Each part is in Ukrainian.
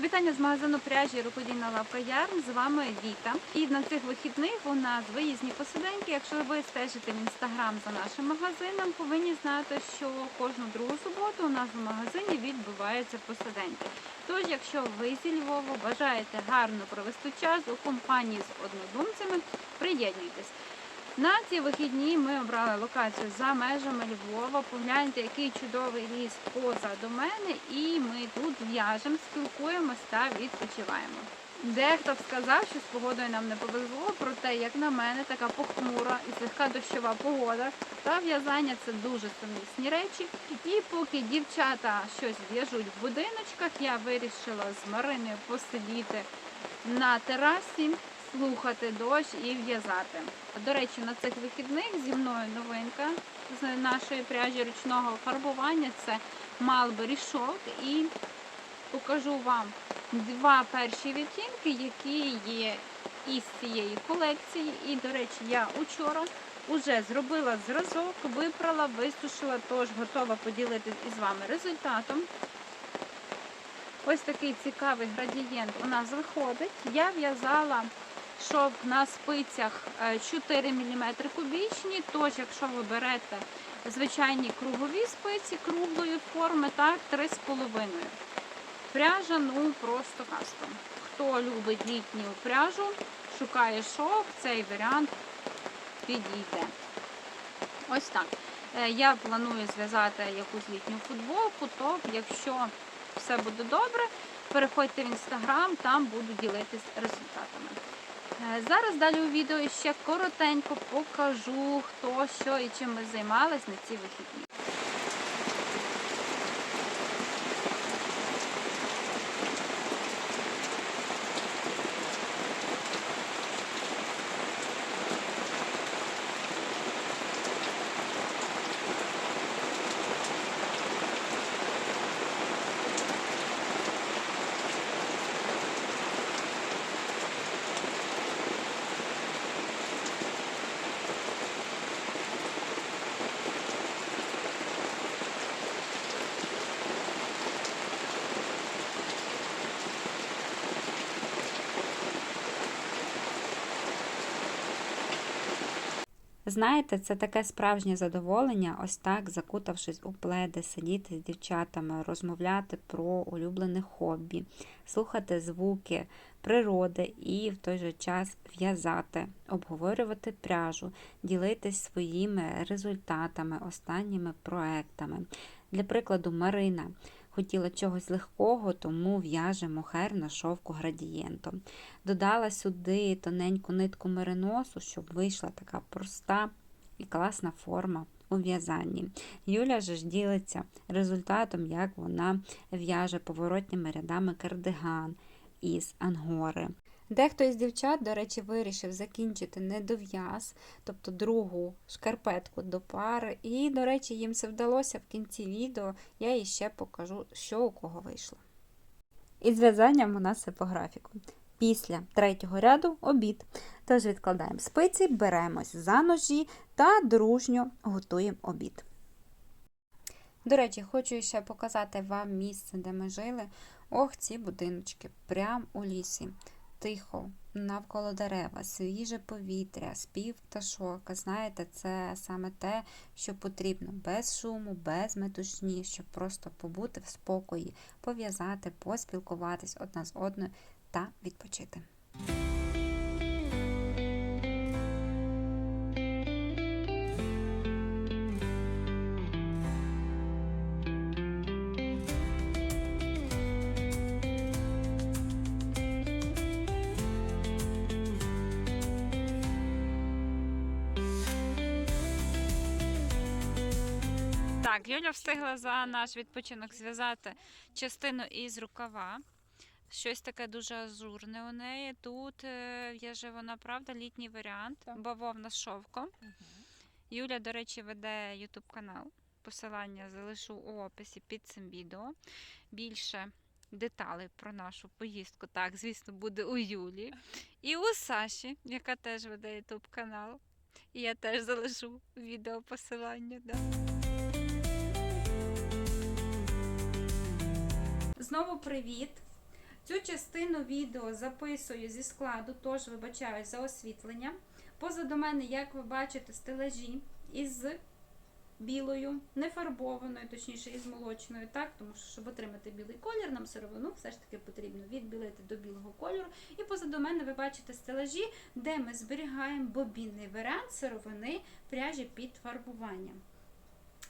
Вітання з магазину пряжі рукодільна лавка Ярн. З вами Віта. І на цих вихідних у нас виїзні посиденьки. Якщо ви стежите в інстаграм за нашим магазином, повинні знати, що кожну другу суботу у нас в магазині відбуваються посиденьки. Тож, якщо ви зі Львова бажаєте гарно провести час у компанії з однодумцями, приєднуйтесь. На ці вихідні ми обрали локацію за межами Львова. Погляньте, який чудовий ліс позаду мене, і ми тут в'яжемо, спілкуємось та відпочиваємо. Дехто сказав, що з погодою нам не повезло, проте, як на мене, така похмура і слегка дощова погода та в'язання це дуже сумісні речі. І поки дівчата щось в'яжуть в будиночках, я вирішила з Мариною посидіти на терасі слухати дощ і в'язати. До речі, на цих вихідних зі мною новинка з нашої пряжі ручного фарбування це Mulberry Shock і покажу вам два перші відтінки, які є із цієї колекції. І, до речі, я учора вже зробила зразок, випрала, висушила, тож готова поділитися із вами результатом. Ось такий цікавий градієнт у нас виходить. Я в'язала шов на спицях е, 4 мм кубічні, тож, якщо ви берете звичайні кругові спиці круглої форми, так 3,5. Пряжа, ну просто кастом. Хто любить літню пряжу, шукає шов, цей варіант підійде. Ось так. Е, Я планую зв'язати якусь літню футболку, то якщо все буде добре, переходьте в інстаграм, там буду ділитись результатами. Е, Зараз далі у відео ще коротенько покажу, хто що і чим ми займались на ці вихідні. Знаєте, це таке справжнє задоволення, ось так, закутавшись у пледи, сидіти з дівчатами, розмовляти про улюблене хобі, слухати звуки природи і в той же час в'язати, обговорювати пряжу, ділитись своїми результатами, останніми проектами. Для прикладу, Марина. Хотіла чогось легкого, тому в'яже мохер на шовку градієнтом. Додала сюди тоненьку нитку мериносу, щоб вийшла така проста і класна форма у в'язанні. Юля ж ділиться результатом, як вона в'яже поворотніми рядами кардиган із ангори. Дехто із дівчат, до речі, вирішив закінчити недов'яз, тобто другу шкарпетку до пари. І, до речі, їм це вдалося в кінці відео. Я їй ще покажу, що у кого вийшло. І з в'язанням у нас все по графіку. Після третього ряду обід. Тож відкладаємо спиці, беремось за ножі та дружньо готуємо обід. До речі, хочу ще показати вам місце, де ми жили. Ох, ці будиночки, прямо у лісі тихо, навколо дерева, свіже повітря, спів пташок. Знаєте, це саме те, що потрібно, без шуму, без метушні, щоб просто побути в спокої, пов'язати, поспілкуватись одна з одною та відпочити. Юля встигла за наш відпочинок зв'язати частину із рукава. Щось таке дуже азурне у неї. Тут е, в'яже вона, правда, літній варіант, Так. бавовна з шовком. Юля, до речі, веде YouTube канал. Посилання залишу у описі під цим відео. Більше деталей про нашу поїздку, так, звісно, буде у Юлі. І у Саші, яка теж веде YouTube канал. І я теж залишу відео посилання. Да. Знову привіт! Цю частину відео записую зі складу, тож вибачаюсь за освітлення. Позаду мене, як ви бачите, стелажі із білою, не фарбованою, точніше із молочною, так, тому що, щоб отримати білий колір, нам сировину все ж таки потрібно відбілити до білого кольору. І позаду мене ви бачите стелажі, де ми зберігаємо бобінний варіант сировини пряжі під фарбуванням.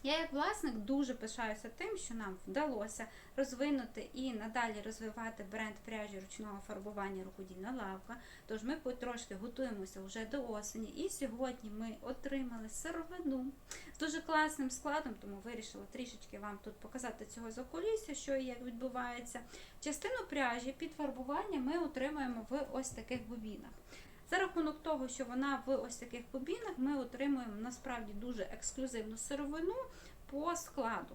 Я, як власник, дуже пишаюся тим, що нам вдалося розвинути і надалі розвивати бренд пряжі ручного фарбування рукодільна лавка. Тож ми потрошки готуємося вже до осені. І сьогодні ми отримали сировину з дуже класним складом, тому вирішила трішечки вам тут показати цього закулісся, що і як відбувається. Частину пряжі під фарбування ми отримуємо в ось таких бобінах. За рахунок того, що вона в ось таких бобінах, ми отримуємо насправді дуже ексклюзивну сировину по складу.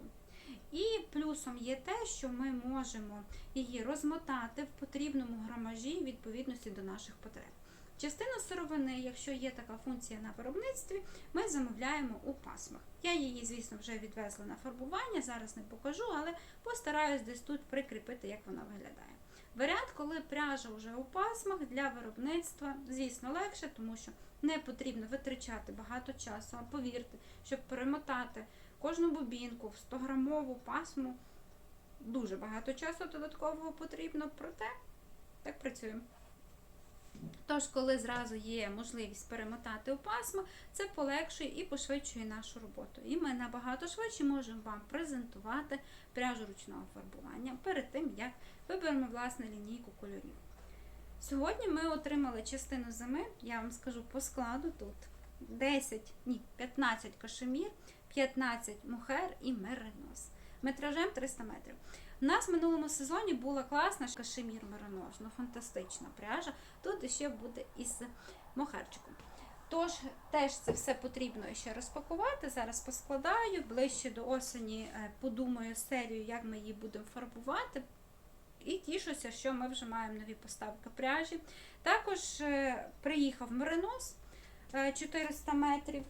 І плюсом є те, що ми можемо її розмотати в потрібному грамажі відповідності до наших потреб. Частину сировини, якщо є така функція на виробництві, ми замовляємо у пасмах. Я її, звісно, вже відвезла на фарбування, зараз не покажу, але постараюсь десь тут прикріпити, як вона виглядає. Варіант, коли пряжа вже у пасмах для виробництва, звісно, легше, тому що не потрібно витрачати багато часу, а повірте, щоб перемотати кожну бобінку в 100-грамову пасму, дуже багато часу додаткового потрібно, проте так працюємо. Тож, коли зразу є можливість перемотати у пасма, це полегшує і пошвидшує нашу роботу. І ми набагато швидше можемо вам презентувати пряжу ручного фарбування перед тим, як виберемо власне лінійку кольорів. Сьогодні ми отримали частину зими, я вам скажу по складу тут 10, ні, 15 кашемір, 15 мухер і меринос. Метражем 300 метрів. У нас в минулому сезоні була класна кашемір меринос, ну фантастична пряжа. Тут ще буде із мохерчиком. Тож, теж це все потрібно ще розпакувати. Зараз поскладаю, ближче до осені е, подумаю серію, як ми її будемо фарбувати. І тішуся, що ми вже маємо нові поставки пряжі. Також е, приїхав меринос е, 400 метрів.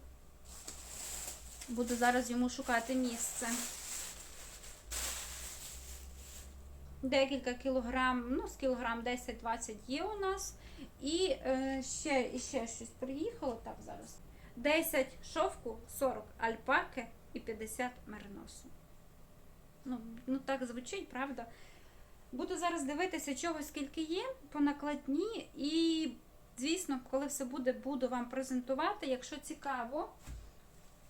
Буду зараз йому шукати місце. Декілька кілограм, ну, з кілограм 10-20 є у нас. І е, ще, ще щось приїхало. Так, зараз. 10 шовку, 40 альпаки і 50 мериносу. Ну, ну так звучить, правда? Буду зараз дивитися, чого скільки є по накладні. І, звісно, коли все буде, буду вам презентувати. Якщо цікаво,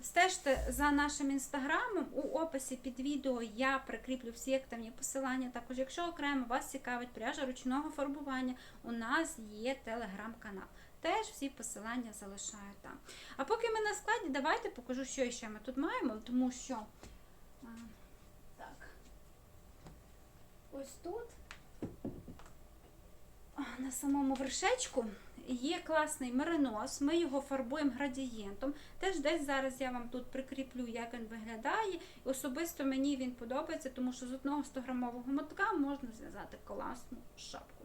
стежте за нашим інстаграмом. У описі під відео я прикріплю всі активні посилання. Також, якщо окремо вас цікавить пряжа ручного фарбування, у нас є телеграм-канал. Теж всі посилання залишаю там. А поки ми на складі, давайте покажу, що ще ми тут маємо, тому що. Так. Ось тут на самому вершечку є класний меринос. Ми його фарбуємо градієнтом. Теж десь зараз я вам тут прикріплю, як він виглядає. Особисто мені він подобається, тому що з одного 100-грамового мотка можна зв'язати класну шапку.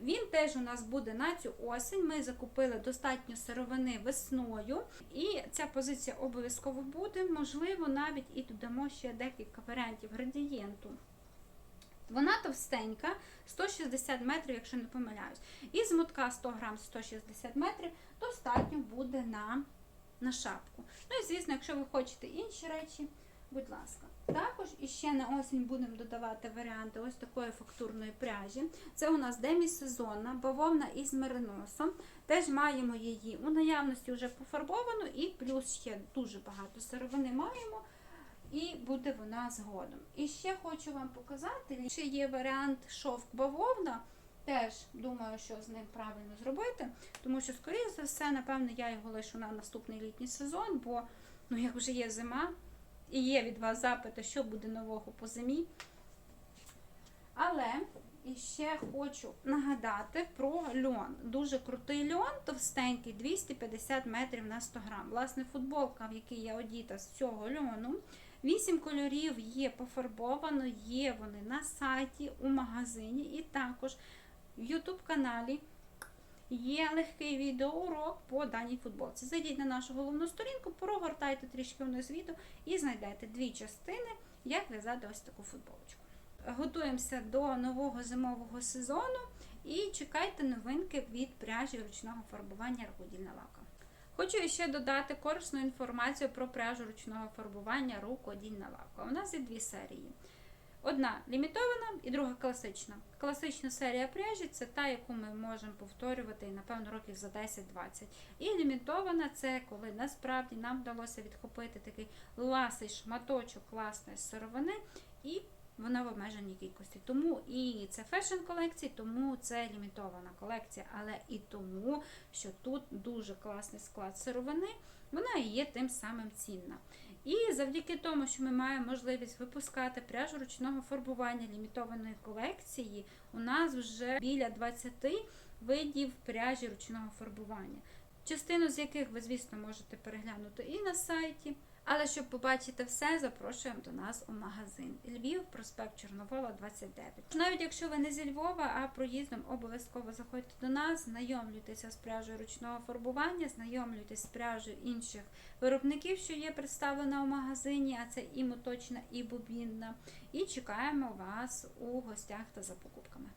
Він теж у нас буде на цю осінь. Ми закупили достатньо сировини весною, і ця позиція обов'язково буде. Можливо, навіть і додамо ще декілька варіантів градієнту. Вона товстенька, 160 метрів, якщо не помиляюсь. І з мотка 100 грам 160 метрів достатньо буде на, на шапку. Ну і звісно, якщо ви хочете інші речі, будь ласка. Також іще на осінь будемо додавати варіанти ось такої фактурної пряжі. Це у нас демісезонна, бавовна із мериносом. Теж маємо її у наявності вже пофарбовану, і плюс ще дуже багато сировини маємо. І буде вона згодом. І ще хочу вам показати, ще є варіант шовк бавовна. Теж думаю, що з ним правильно зробити, тому що, скоріше за все, напевно, я його лишу на наступний літній сезон, бо ну, як вже є зима, і є від вас запити, що буде нового по зимі. Але і ще хочу нагадати про льон. Дуже крутий льон, товстенький, 250 метрів на 100 грам. Власне, футболка, в якій я одіта з цього льону. Вісім кольорів є пофарбовано, є вони на сайті, у магазині і також в YouTube каналі є легкий відеоурок по даній футболці. Зайдіть на нашу головну сторінку, прогортайте трішки вниз відео і знайдете дві частини, як в'язати ось таку футболочку. готуємося до нового зимового сезону і чекайте новинки від пряжі ручного фарбування рукодільна лака. Хочу ще додати корисну інформацію про пряжу ручного фарбування рукодільна лака. У нас є дві серії. Одна лімітована і друга класична. Класична серія пряжі це та, яку ми можемо повторювати, напевно, років за 10-20. І лімітована це коли насправді нам вдалося відхопити такий ласий шматочок класної сировини і вона в обмеженій кількості. Тому і це фешн колекції, тому це лімітована колекція, але і тому, що тут дуже класний склад сировини, вона і є тим самим цінна. І завдяки тому, що ми маємо можливість випускати пряжу ручного фарбування лімітованої колекції, у нас вже біля 20 видів пряжі ручного фарбування. Частину з яких ви, звісно, можете переглянути і на сайті. Але щоб побачити все, запрошуємо до нас у магазин Львів, проспект Чорновола, 29. Навіть якщо ви не зі Львова, а проїздом обов'язково заходьте до нас, знайомлюйтеся з пряжею ручного фарбування, знайомлюйтесь з пряжею інших виробників, що є представлена у магазині, а це і моточна, і бобінна. І чекаємо вас у гостях та за покупками.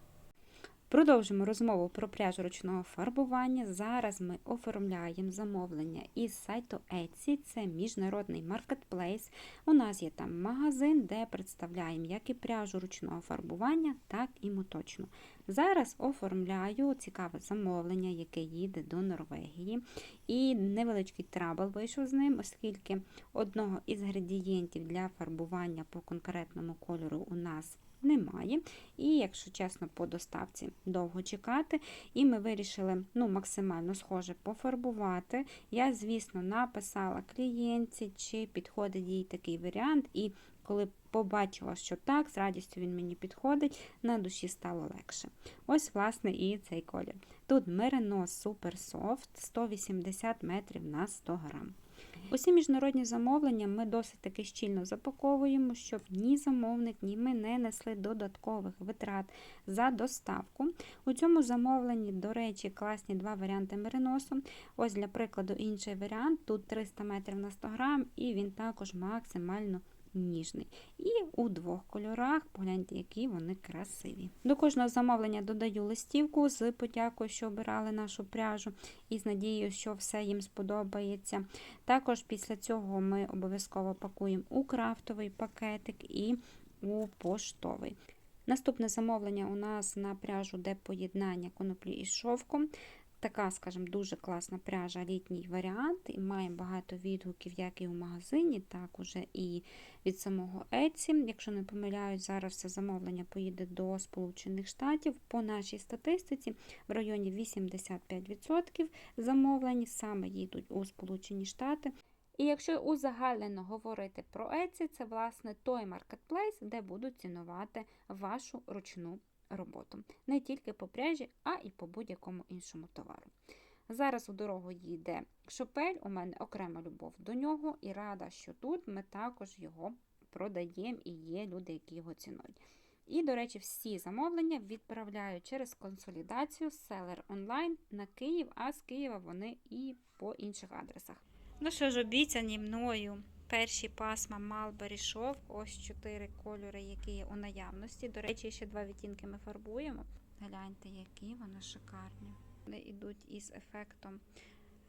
Продовжимо розмову про пряжу ручного фарбування. Зараз ми оформляємо замовлення із сайту Etsy. Це міжнародний маркетплейс. У нас є там магазин, де представляємо як і пряжу ручного фарбування, так і моточну. Зараз оформляю цікаве замовлення, яке їде до Норвегії. І невеличкий трабл вийшов з ним, оскільки одного із градієнтів для фарбування по конкретному кольору у нас немає. І, якщо чесно, по доставці довго чекати. І ми вирішили ну, максимально схоже пофарбувати. Я, звісно, написала клієнтці, чи підходить їй такий варіант. І коли побачила, що так, з радістю він мені підходить, на душі стало легше. Ось, власне, і цей колір. Тут Merino Super Soft 180 метрів на 100 грам. Усі міжнародні замовлення ми досить таки щільно запаковуємо, щоб ні замовник, ні ми не несли додаткових витрат за доставку. У цьому замовленні, до речі, класні два варіанти мериносу. Ось, для прикладу, інший варіант. Тут 300 метрів на 100 грам, і він також максимально ніжний. І у двох кольорах, погляньте, які вони красиві. До кожного замовлення додаю листівку з подякою, що обирали нашу пряжу, і з надією, що все їм сподобається. Також після цього ми обов'язково пакуємо у крафтовий пакетик і у поштовий. Наступне замовлення у нас на пряжу, де поєднання коноплі із шовком. Така, скажімо, дуже класна пряжа, літній варіант, і має багато відгуків, як і в магазині, так уже і від самого Etsy. Якщо не помиляюсь, зараз це замовлення поїде до Сполучених Штатів. По нашій статистиці в районі 85% замовлень саме їдуть у Сполучені Штати. І якщо узагальнено говорити про Etsy, це власне той маркетплейс, де будуть цінувати вашу ручну роботу. Не тільки по пряжі, а і по будь-якому іншому товару. Зараз у дорогу їде шопель, у мене окрема любов до нього, і рада, що тут ми також його продаємо і є люди, які його цінують. І, до речі, всі замовлення відправляю через консолідацію Seller Online на Київ, а з Києва вони і по інших адресах. Ну що ж, обіцяні мною перші пасма Шовк, ось чотири кольори, які є у наявності. До речі, ще два відтінки ми фарбуємо. Гляньте, які вони шикарні. Вони йдуть із ефектом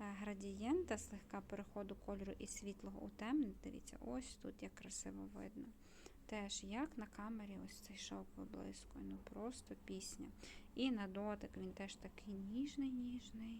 е, градієнта, слегка переходу кольору із світлого у темний. Дивіться, ось тут як красиво видно. Теж як на камері ось цей шовк виблискує, ну просто пісня. І на дотик він теж такий ніжний, ніжний.